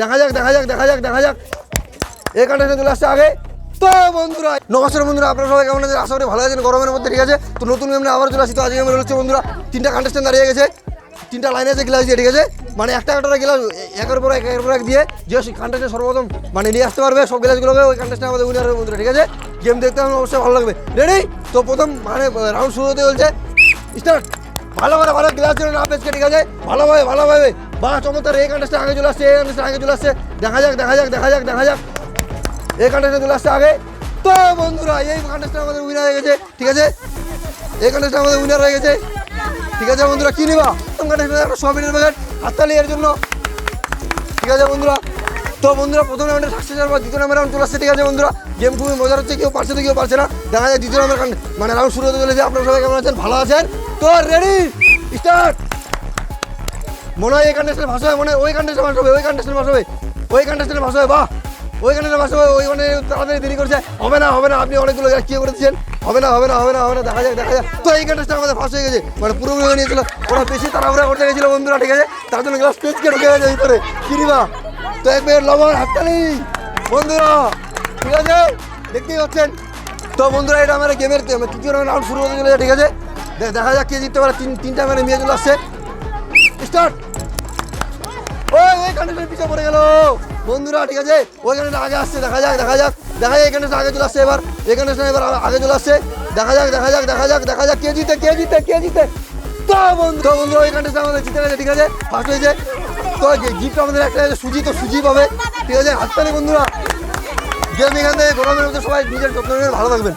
দেখা যাক দেখা যাক দেখা যাক দেখা যাক। এই কন্টেস্টে চলে আসছে আগে। তো বন্ধুরা নমস্কার বন্ধুরা, আপনারা সবাই কেমন আছেন? আশা করি ভালো আছেন, গরমের মধ্যে, ঠিক আছে? তো নতুন গেমে আবার চলে আসি তো আজকে হচ্ছে বন্ধুরা, তিনটা কন্টেস্টেন্ট দাঁড়িয়ে গেছে। তিনটা লাইন আছে গ্লাস দিয়ে ঠিক আছে? মানে একটা একটা গ্লাস একের পর এক, একের পর এক দিয়ে যে কন্টেস্টে সর্বপ্রথম মানে নিয়ে আসতে পারবে সব গ্লাসগুলোকে ওই কন্টেস্টে আমাদের উইনার হবে বন্ধুরা, ঠিক আছে? গেম দেখতে আমার অবশ্যই ভালো লাগবে। রেডি তো প্রথম মানে রাউন্ড শুরু হতে চলছে। স্টার্ট ভালো করে ভালো গ্লাস না পেজকে ঠিক আছে? ভালোভাবে ভালোভাবে। বা চমৎকার, এই কন্টেস্টে আগে চলে আসছে, এই কন্টেস্টে আগে চলে আসছে। দেখা যাক দেখা যাক দেখা যাক দেখা যাক। এই কন্টেস্টে চলে আসছে আগে। তো বন্ধুরা, এই কন্টেস্টে আমাদের উইনার হয়ে গেছে, ঠিক আছে? এই কন্টেস্টে আমাদের উইনার হয়ে গেছে, ঠিক আছে বন্ধুরা? কি নিবা? কন্টেস্টে একটা সোয়াবিনের প্যাকেট হাততালি এর জন্য। ঠিক আছে বন্ধুরা? তো বন্ধুরা, প্রথম রাউন্ডে সাকসেস হওয়ার দ্বিতীয় নাম্বার রাউন্ড চলে আসছে, ঠিক আছে বন্ধুরা? গেম খুবই মজার হচ্ছে, কেউ পারছে তো কেউ পারছে না। দেখা যায় দ্বিতীয় নাম্বার মানে রাউন্ড শুরু হতে চলেছে। আপনারা সবাই কেমন আছেন? ভালো আছেন? তো রেডি স্টার্ট মনে হয় এই কন্টেস্টের ভাষা হবে, মনে হয় ওই কন্টেস্টের ভাষা হবে, ওই কন্টেস্টের ভাষা হবে, ওই কন্টেস্টের ভাষা হবে, বাহ! ওই কন্টেস্টের ভাষা হবে, ওই মানে তাড়াতাড়ি দেরি করছে। হবে না হবে না, আপনি অনেকগুলো কি করে দিচ্ছেন হবে না হবে না হবে না হবে না, দেখা যাক দেখা যাক। তো এই কন্টেস্টটা আমাদের ফার্স্ট হয়ে গেছে। মানে পুরোপুরি হয়ে নিয়েছিল। ওরা বেশি তাড়াহুড়া করতে গেছিল বন্ধুরা, ঠিক আছে? তার জন্য গ্লাস পেজকে ঢুকে গেছে ভিতরে। কিরিবা তো এক লবণ, হাততালি। বন্ধুরা, ঠিক আছে? দেখতেই পাচ্ছেন? তো বন্ধুরা, এটা আমার গেমের তৃতীয় রাউন্ড শুরু হতে চলেছে, ঠিক আছে? দেখা যাক কে জিততে পারে। তিন, তিনটা মানে মেয়ে চলে আসছে। স্টার্ট গেল। বন্ধুরা, ঠিক আছে? আগে আসছে, দেখা যাক দেখা যাক। দেখা আগে এবার। আগে দেখা যাক দেখা যাক দেখা যাক দেখা যাক, কে কে কে বন্ধু আমাদের জিতে ঠিক আছে? আমাদের একটা সুজি, তো সুজি পাবে। ঠিক আছে? হাততালি বন্ধুরা সবাই নিজের যত্ন ভালো থাকবেন।